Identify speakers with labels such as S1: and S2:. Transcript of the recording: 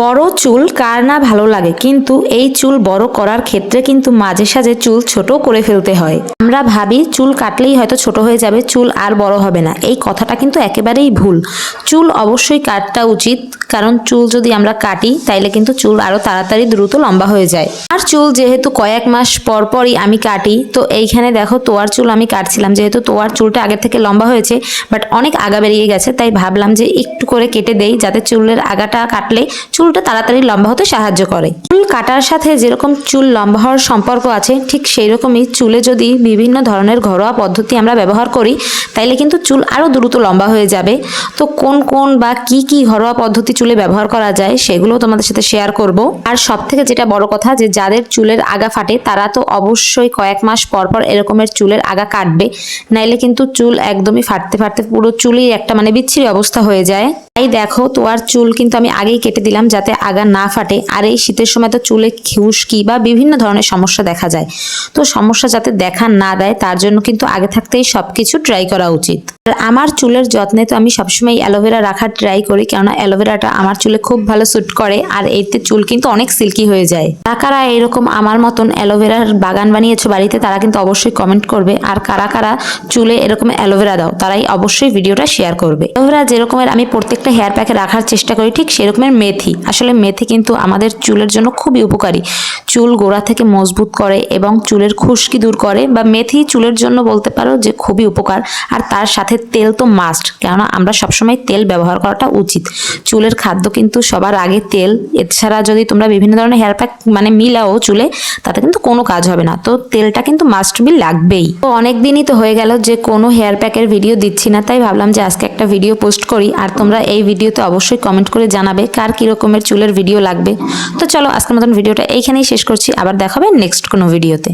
S1: বড় চুল কার না ভালো লাগে? কিন্তু এই চুল বড় করার ক্ষেত্রে কিন্তু মাঝে সাঝে চুল ছোট করে ফেলতে হয়। আমরা ভাবি চুল কাটলেই হয়তো ছোট হয়ে যাবে, চুল আর বড় হবে না। এই কথাটা কিন্তু একেবারেই ভুল। চুল অবশ্যই কাটটা উচিত, কারণ চুল যদি আমরা কাটি, তাইলে কিন্তু চুল আরও তাড়াতাড়ি দ্রুত লম্বা হয়ে যায়। আর চুল যেহেতু কয়েক মাস পর পরই আমি কাটি, তো এইখানে দেখো তোয়ার চুল আমি কাটছিলাম। যেহেতু তোয়ার চুলটা আগের থেকে লম্বা হয়েছে, বাট অনেক আগা বেরিয়ে গেছে, তাই ভাবলাম যে একটু করে কেটে দেই, যাতে চুলের আগাটা কাটলে চুলটা তাড়াতাড়ি লম্বা হতে সাহায্য করে। চুল কাটার সাথে যেরকম চুল লম্বা হওয়ার সম্পর্ক আছে, ঠিক সেই রকমই চুলে যদি বিভিন্ন ধরনের ঘরোয়া পদ্ধতি আমরা ব্যবহার করি, তাইলে কিন্তু চুল আরও দ্রুত লম্বা হয়ে যাবে। তো কোন কোন বা কি কি ঘরোয়া পদ্ধতি চুলে ব্যবহার করা যায় সেগুলো তোমাদের সাথে শেয়ার করব। আর সব থেকে যেটা বড় কথা যে, যাদের চুলের আগা ফাটে, তারা তো অবশ্যই কয়েক মাস পর পর এরকমের চুলের আগা কাটবে। নাইলে কিন্তু চুল একদমই ফাটতে ফাটতে পুরো চুলই একটা মানে বিচ্ছিরি অবস্থা হয়ে যায়। তাই দেখো তোয়ার চুল কিন্তু আমি আগেই কেটে দিলাম যাতে আগা না ফাটে। আর এই শীতের সময় তো চুলে খুশকি বা বিভিন্ন ধরনের সমস্যা দেখা যায়। তো সমস্যা যাতে দেখা না দেয়, তার জন্য কিন্তু আগে থাকতেই সব কিছু ট্রাই করা উচিত। আর আমার চুলের যত্নে তো আমি সবসময় অ্যালোভেরা রাখার ট্রাই করি, কেননা অ্যালোভেরাটা আমার চুলে খুব ভালো স্যুট করে আর এতে চুল কিন্তু অনেক সিল্কি হয়ে যায়। কারা এরকম আমার মতন অ্যালোভেরার বাগান বানিয়েছো বাড়িতে, তারা কিন্তু অবশ্যই কমেন্ট করবে। আর কারা কারা চুলে এরকম অ্যালোভেরা দাও, তারাই অবশ্যই ভিডিওটা শেয়ার করবে। অ্যালোভেরা যেরকমের আমি প্রত্যেকটা হেয়ার প্যাকে রাখার চেষ্টা করি, ঠিক সেরকমের মেথি। আসলে মেথি কিন্তু আমাদের চুলের জন্য খুবই উপকারী। চুল গোড়া থেকে মজবুত করে এবং চুলের খুশকি দূর করে, বা মেথি চুলের জন্য বলতে পারো যে খুবই উপকার। আর তার সাথে তেল তো মাস্ট কেননা আমরা সবসময় তেল ব্যবহার করাটা উচিত। চুলের খাদ্য কিন্তু সবার আগে তেল, এছাড়া যদি তোমরা বিভিন্ন ধরনের হেয়ার প্যাক মানে মিলাও চুলে, তাতে কিন্তু কোনো কাজ হবে না। তো তেলটা কিন্তু মাস্ট বি লাগবেই। তো অনেক দিনই তো হয়ে গেল যে কোনো হেয়ার প্যাকের ভিডিও দিচ্ছি না, তাই ভাবলাম যে আজকে একটা ভিডিও পোস্ট করি। আর তোমরা এই ভিডিওতে অবশ্যই কমেন্ট করে জানাবে কার কি রকমের চুলের ভিডিও লাগবে। তো চলো আজকের মতন ভিডিওটা এইখানেই শেষ করছি, আবার দেখাবে নেক্সট কোনো ভিডিওতে